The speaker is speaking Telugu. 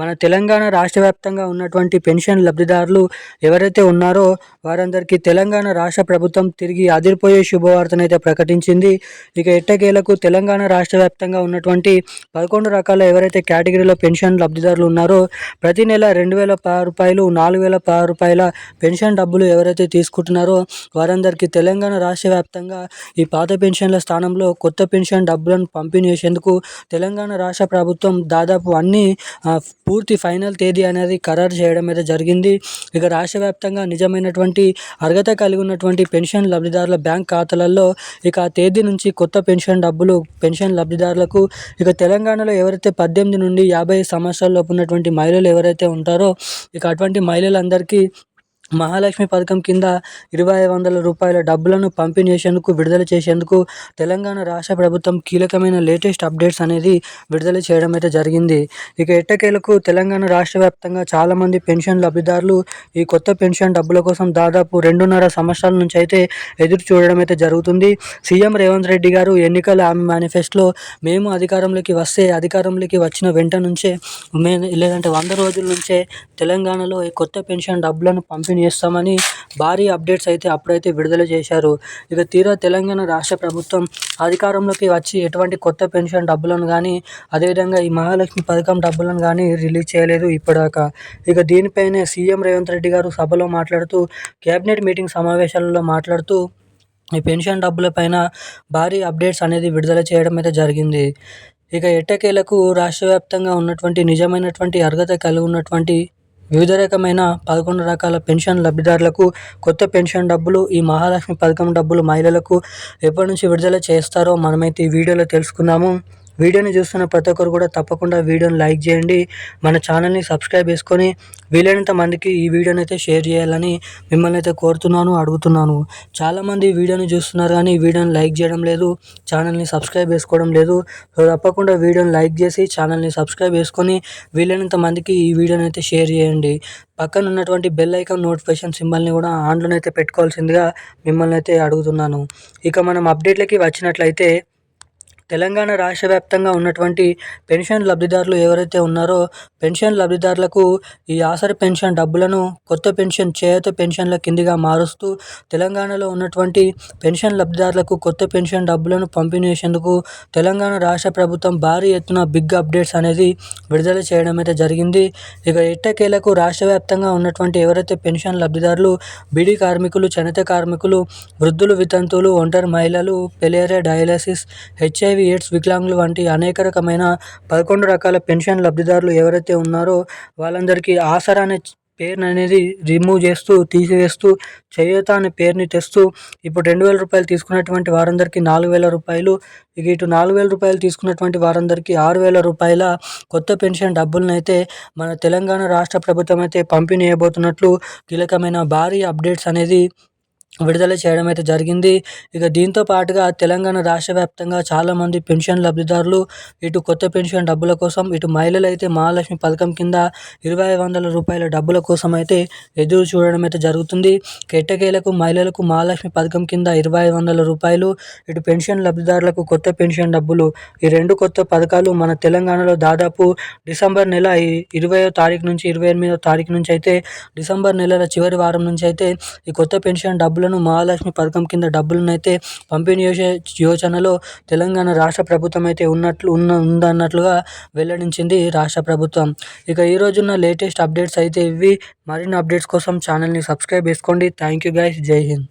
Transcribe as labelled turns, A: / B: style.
A: మన తెలంగాణ రాష్ట్ర వ్యాప్తంగా ఉన్నటువంటి పెన్షన్ లబ్ధిదారులు ఎవరైతే ఉన్నారో వారందరికీ తెలంగాణ రాష్ట్ర ప్రభుత్వం తిరిగి అదిరిపోయే శుభవార్తనైతే ప్రకటించింది. ఇక ఎట్టకేలకు తెలంగాణ రాష్ట్ర వ్యాప్తంగా ఉన్నటువంటి పదకొండు రకాల ఎవరైతే కేటగిరీలో పెన్షన్ లబ్ధిదారులు ఉన్నారో ప్రతి నెల రెండు వేల పది రూపాయలు నాలుగు వేల పది రూపాయల పెన్షన్ డబ్బులు ఎవరైతే తీసుకుంటున్నారో వారందరికీ తెలంగాణ రాష్ట్ర వ్యాప్తంగా ఈ పాత పెన్షన్ల స్థానంలో కొత్త పెన్షన్ డబ్బులను పంపిణీ చేసేందుకు తెలంగాణ రాష్ట్ర ప్రభుత్వం దాదాపు అన్ని పూర్తి ఫైనల్ తేదీ అనేది ఖరారు చేయడం అయితే జరిగింది. ఇక రాష్ట్ర వ్యాప్తంగా నిజమైనటువంటి అర్హత కలిగి ఉన్నటువంటి పెన్షన్ లబ్ధిదారుల బ్యాంక్ ఖాతాలలో ఇక ఆ తేదీ నుంచి కొత్త పెన్షన్ డబ్బులు పెన్షన్ లబ్ధిదారులకు ఇక తెలంగాణలో ఎవరైతే పద్దెనిమిది నుండి యాభై సంవత్సరాలలోపు ఉన్నటువంటి మహిళలు ఎవరైతే ఉంటారో ఇక అటువంటి మహిళలందరికీ మహాలక్ష్మి పథకం కింద ఇరవై వందల రూపాయల డబ్బులను పంపిణీ చేసేందుకు విడుదల చేసేందుకు తెలంగాణ రాష్ట్ర ప్రభుత్వం కీలకమైన లేటెస్ట్ అప్డేట్స్ అనేది విడుదల చేయడం అయితే జరిగింది. ఇక ఎట్టకేలకు తెలంగాణ రాష్ట్ర వ్యాప్తంగా చాలామంది పెన్షన్ లబ్ధిదారులు ఈ కొత్త పెన్షన్ డబ్బుల కోసం దాదాపు రెండున్నర సంవత్సరాల నుంచి అయితే ఎదురు చూడడం అయితే జరుగుతుంది. సీఎం రేవంత్ రెడ్డి గారు ఎన్నికల మేనిఫెస్టోలో మేము అధికారంలోకి వస్తే అధికారంలోకి వచ్చిన వెంట నుంచే మే లేదంటే వంద రోజుల నుంచే తెలంగాణలో ఈ కొత్త పెన్షన్ డబ్బులను పంపిణీ చేస్తామని భారీ అప్డేట్స్ అయితే అప్పుడైతే విడుదల చేశారు. ఇక తీరా తెలంగాణ రాష్ట్ర ప్రభుత్వం అధికారంలోకి వచ్చి ఎటువంటి కొత్త పెన్షన్ డబ్బులను కానీ అదేవిధంగా ఈ మహాలక్ష్మి పథకం డబ్బులను కానీ రిలీజ్ చేయలేదు ఇప్పటిదాకా. ఇక దీనిపైనే సీఎం రేవంత్ రెడ్డి గారు సభలో మాట్లాడుతూ కేబినెట్ మీటింగ్ సమావేశాలలో మాట్లాడుతూ ఈ పెన్షన్ డబ్బులపైన భారీ అప్డేట్స్ అనేది విడుదల చేయడం అయితే జరిగింది. ఇక ఎట్టకేలకు రాష్ట్ర వ్యాప్తంగా ఉన్నటువంటి నిజమైనటువంటి అర్హత కలిగి ఉన్నటువంటి వివిధ రకమైన పదకొండు రకాల పెన్షన్ లబ్ధిదారులకు కొత్త పెన్షన్ డబ్బులు ఈ మహాలక్ష్మి పథకం డబ్బులు మహిళలకు ఎప్పటి నుంచి విడుదల చేస్తారో మనమైతే ఈ వీడియోలో తెలుసుకుందాము. వీడియోని చూస్తున్న ప్రతి ఒక్కరు కూడా తప్పకుండా వీడియోని లైక్ చేయండి. మన ఛానల్ని సబ్స్క్రైబ్ చేసుకొని వీలైనంత మందికి ఈ వీడియోని అయితే షేర్ చేయాలని మిమ్మల్ని అయితే కోరుతున్నాను అడుగుతున్నాను. చాలామంది వీడియోని చూస్తున్నారు కానీ వీడియోని లైక్ చేయడం లేదు ఛానల్ని సబ్స్క్రైబ్ చేసుకోవడం లేదు. సో తప్పకుండా వీడియోని లైక్ చేసి ఛానల్ని సబ్స్క్రైబ్ చేసుకొని వీలైనంత మందికి ఈ వీడియోని అయితే షేర్ చేయండి. పక్కన ఉన్నటువంటి బెల్ ఐకాన్ నోటిఫికేషన్ సింబల్ని కూడా ఆన్లోనైతే అయితే పెట్టుకోవాల్సిందిగా మిమ్మల్ని అయితే అడుగుతున్నాను. ఇక మనం అప్డేట్లకి వచ్చినట్లయితే తెలంగాణ రాష్ట్ర వ్యాప్తంగా ఉన్నటువంటి పెన్షన్ లబ్ధిదారులు ఎవరైతే ఉన్నారో పెన్షన్ లబ్ధిదారులకు ఈ ఆసరి పెన్షన్ డబ్బులను కొత్త పెన్షన్ చేయూత పెన్షన్ల కిందిగా మారుస్తూ తెలంగాణలో ఉన్నటువంటి పెన్షన్ లబ్ధిదారులకు కొత్త పెన్షన్ డబ్బులను పంపిణీ చేసేందుకు తెలంగాణ రాష్ట్ర ప్రభుత్వం భారీ ఎత్తున బిగ్ అప్డేట్స్ అనేది విడుదల చేయడం అయితే జరిగింది. ఇక ఎట్టకేలకు రాష్ట్ర వ్యాప్తంగా ఉన్నటువంటి ఎవరైతే పెన్షన్ లబ్ధిదారులు బీడీ కార్మికులు చనిత కార్మికులు వృద్ధులు వితంతువులు ఒంటరి మహిళలు filaria dialysis HIV HIV AIDS వికలాంగులు వంటి అనేక రకమైన పదకొండు రకాల పెన్షన్ లబ్ధిదారులు ఎవరైతే ఉన్నారో వాళ్ళందరికీ ఆసరా అనే పేరుని అనేది రిమూవ్ చేస్తూ తీసివేస్తూ చేయూత అనే పేరుని తెస్తూ ఇప్పుడు రెండు వేల రూపాయలు తీసుకున్నటువంటి వారందరికీ నాలుగు వేల రూపాయలు ఇక ఇటు నాలుగు వేల రూపాయలు తీసుకున్నటువంటి వారందరికీ ఆరు వేల రూపాయల కొత్త పెన్షన్ డబ్బులను అయితే మన తెలంగాణ రాష్ట్ర ప్రభుత్వం అయితే పంపిణీ చేయబోతున్నట్లు కీలకమైన భారీ అప్డేట్స్ అనేది విడుదల చేయడం అయితే జరిగింది. ఇక దీంతో పాటుగా తెలంగాణ రాష్ట్ర వ్యాప్తంగా చాలామంది పెన్షన్ లబ్ధిదారులు ఇటు కొత్త పెన్షన్ డబ్బుల కోసం ఇటు మహిళలు అయితే మహాలక్ష్మి పథకం కింద ఇరవై వందల రూపాయల డబ్బుల కోసం అయితే ఎదురు చూడడం అయితే జరుగుతుంది. కెట్టకేలకు మహిళలకు మహాలక్ష్మి పథకం కింద ఇరవై వందల రూపాయలు ఇటు పెన్షన్ లబ్ధిదారులకు కొత్త పెన్షన్ డబ్బులు ఈ రెండు కొత్త పథకాలు మన తెలంగాణలో దాదాపు డిసెంబర్ నెల ఇరవయో తారీఖు నుంచి ఇరవై ఎనిమిదో తారీఖు నుంచి అయితే డిసెంబర్ నెలల చివరి వారం నుంచి అయితే ఈ కొత్త పెన్షన్ డబ్బులను డబ్బులను మహాలక్ష్మి పథకం కింద డబ్బులను అయితే పంపిణీ చేసే యోచనలో తెలంగాణ రాష్ట్ర ప్రభుత్వం అయితే ఉన్నట్లు ఉన్న ఉందన్నట్లుగా వెల్లడించింది రాష్ట్ర ప్రభుత్వం. ఇక ఈ రోజున్న లేటెస్ట్ అప్డేట్స్ అయితే ఇవి. మరిన్ని అప్డేట్స్ కోసం ఛానల్ని సబ్స్క్రైబ్ చేసుకోండి. థ్యాంక్ యూ గైస్ జై హింద్.